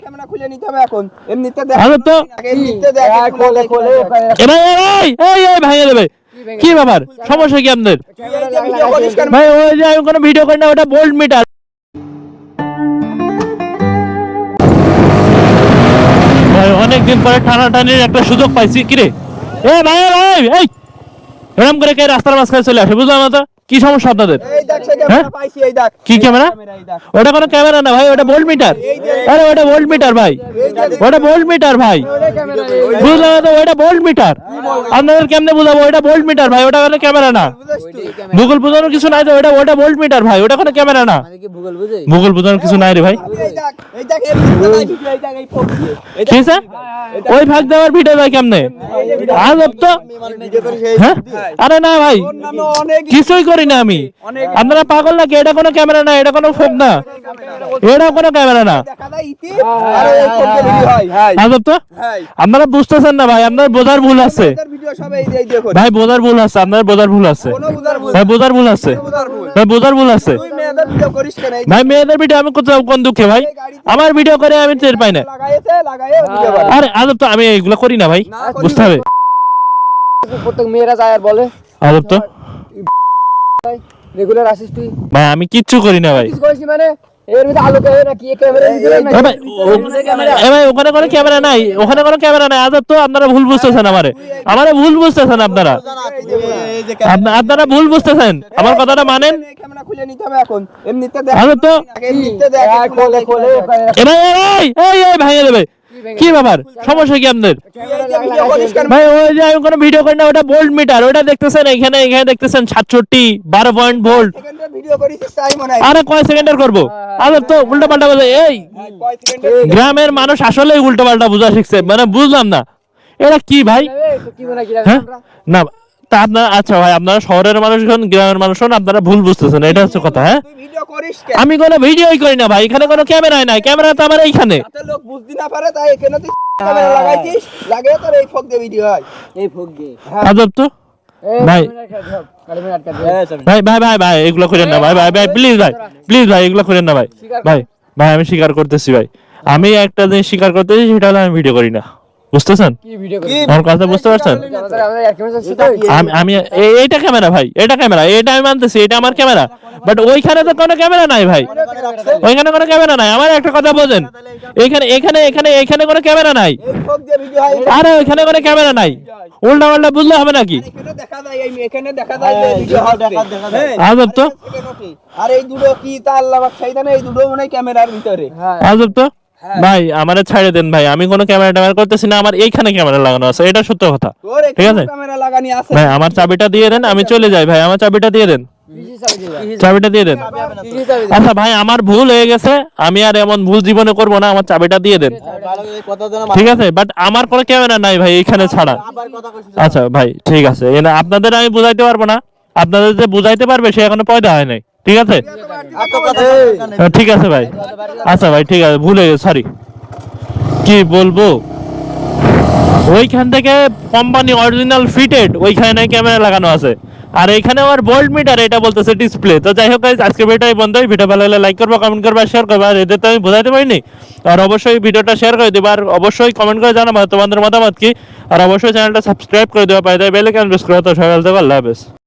Camera খুলে নিতে হবে এখন। এমনিতে দেখ আরে তো? এমনিতে দেখ খোলে খোলে এ এই এই এই ভাঙিয়ে দেবে কি ব্যাপার? সমস্যা কি আপনাদের? ভাই ওই যে আমি কোনো ভিডিও করি না ওটা বোল্ড মিটার ভাই অনেকদিন পরে টানাটানির একটা সুযোগ পাইছি কিরে এ ভাই ভাই এই! এরকম করে কে রাস্তার মাঝখানে চলে আসে বুঝলাম না তো? কি সমস্যা আপনাদের? হ্যাঁ? ক্যামেরা পাইছি এই দেখ। কি ক্যামেরা? ওটা কোনো ক্যামেরা না ভাই ওটা ভোল্ট মিটার আরে ওটা ভোল্ট মিটার ভাই। ওটা ভোল্ট মিটার ভাই। বুঝলাম তো ওটা ভোল্ট মিটার আপনাদের কেমনে বুঝাবো ওটা ভোল্ট মিটার ভাই ওটা কোনো ক্যামেরা না। ভূগোল বোঝানোর কিছু নাই তো ওটা ওটা ভোল্ট মিটার ভাই ওটা কোনো ক্যামেরা না। মানে ভূগোল বোঝানোর কিছু নাই রে ভাই। ওই ভাগ দেওয়ার ভিডিও ভাই কেমনে? আজব তো। এই হ্যাঁ? আরে না ভাই কিছুই করি না আমি। আপনারা পাগল নাকি? এটা কোনো ক্যামেরা না এটা কোনো ফোন না। এটা কোনো ক্যামেরা না। হয় হ্যাঁ আজব তো। হ্যাঁ। আপনারা বুঝতেছেন না ভাই আপনার বোঝার ভুল আছে। এদের ভিডিও সব এই এই দেখো ভাই বোঝার ভুল আছে আপনার বোঝার ভুল আছে। ভাই বোঝার ভুল আছে। ভাই বোঝার ভুল আছে। তুই মেয়েদের ভিডিও করিস কেন? এই ভাই মেয়েদের ভিডিও আমি কোথাও কোন দুঃখে ভাই? আমার ভিডিও করে আমি টের পাই না। ভিডিও আরে আজব তো আমি এগুলো করি না ভাই বুঝতে হবে। প্রত্যেক মেয়েরা যায় আর বলে আজব তো। রেগুলার আসিস তুই? ভাই আমি কিচ্ছু করি না ভাই। কিছু করিস মানে? এর ভিতরে আলো কে নাকি? ক্যামেরা ভাই ওখানে কোনো ক্যামেরা নাই ওখানে কোনো ক্যামেরা নাই। আজব তো আপনারা ভুল বুঝতেছেন আমারে। আমারে ভুল বুঝতেছেন আপনারা। আপনা- আপনারা ভুল বুঝতেছেন। আমার কথাটা মানেন? এই ক্যামেরা খুলে নিতে হবে এখন। এমনিতে দেখ আজব তো? এমনিতে দেখ খোলে খোলে এই এই এই ভাঙিয়ে দেবে কি ব্যাপার? সমস্যা কি আপনাদের? ভিডিও ভাই ওই যে আমি কোনো ভিডিও করি না ওটা ভোল্ট মিটার ওটা দেখতেছেন এখানে এখানে দেখতেছেন সাতষট্টি বারো পয়েন্ট ভোল্ট হয়? আরে কয় সেকেন্ডের করব? আরে তো উল্টা পাল্টা বলে এই। গ্রামের মানুষ আসলে উল্টা পাল্টা বোঝা শিখছে মানে বুঝলাম না। এরা কি ভাই? হ্যাঁ না তা আচ্ছা ভাই আপনারা শহরের গ্রামের আপনারা ভুল বুঝতেছেন এটা হচ্ছে কথা হ্যাঁ? আমি কোনো ভিডিওই করি না ভাই এখানে কোনো ক্যামেরাই নাই ক্যামেরা তো আমার এইখানে। লোক বুঝতে না পারে তাই এখানে ক্যামেরা লাগাইছিস লাগে তোর এই ভিডিও হয়। এই হ্যাঁ। আদব তো? ভাই। হ্যাঁ, ভাই ভাই ভাই ভাই এগুলো করেন না ভাই ভাই ভাই প্লিজ ভাই প্লিজ ভাই এগুলো করেন না ভাই। ভাই ভাই আমি স্বীকার করতেছি ভাই। আমি একটা জিনিস স্বীকার করতেছি সেটা হলো আমি ভিডিও করি না। বুঝতেছেন? কি ভিডিও করি? আমার কথা বুঝতে পারছেন? আমি এইটা ক্যামেরা ভাই এটা ক্যামেরা এটা আমি মানতেছি এটা আমার ক্যামেরা বাট ওইখানে তো কোনো ক্যামেরা নাই ভাই। ওইখানে কোনো ক্যামেরা নাই। আমার একটা কথা বোঝেন এখানে এখানে এখানে এখানে কোনো ক্যামেরা নাই। আরে ওইখানে কোনো ক্যামেরা নাই। উল্টা পাল্টা বুঝলে হবে নাকি? হ্যাঁ। আজব তো। আর এই দুটো কি তা আল্লাহ এই দুটো মনে হয় ক্যামেরার ভিতরে। হ্যাঁ। আজব তো। ভাই আমারে ছাড়ে দেন ভাই। আমি কোনো ক্যামেরা ট্যামেরা করতেছি না আমার এইখানে ক্যামেরা লাগানো আছে। এটা সত্য কথা। ঠিক আছে। ক্যামেরা লাগানি আছে? ভাই আমার চাবিটা দিয়ে দেন আমি চলে যাই ভাই। আমার চাবিটা দিয়ে দেন। চাবিটা দিয়ে দেন। আচ্ছা ভাই আমার ভুল হয়ে গেছে। আমি আর এমন ভুল জীবনে করব না আমার চাবিটা দিয়ে দেন। ঠিক আছে? বাট আমার কোনো ক্যামেরা নাই ভাই এখানে ছাড়া। আচ্ছা ভাই ঠিক আছে। আপনাদের আমি বুঝাইতে পারব না। আপনাদের যে বুঝাইতে পারবে সে এখনও পয়দা হয় নাই। ঠিক আছে? হ্যাঁ, ঠিক আছে ভাই। আচ্ছা ভাই ঠিক আছে ভুলে সরি কি বলব? ওইখান থেকে কোম্পানি অরিজিনাল ফিটেড ওইখানে ক্যামেরা লাগানো আছে। আর এখানে আমার বোল্ড মিটার এটা বলতেছে ডিসপ্লে তো যাই হোক আজকে ভিডিওটাই বন্ধ। ভিডিও ভালো লাগলে লাইক করব কমেন্ট করব শেয়ার করব। আর এদের তো আমি বোঝাতে পারিনি। আর অবশ্যই ভিডিওটা শেয়ার করে দেবো। আর অবশ্যই কমেন্ট করে জানাব তোমাদের মতামত কি। আর অবশ্যই চ্যানেলটা সাবস্ক্রাইব করে দেওয়া পাই দেয় বেলে কেন প্রেস করে তো সকাল থেকে আল্লাহ হাফেজ।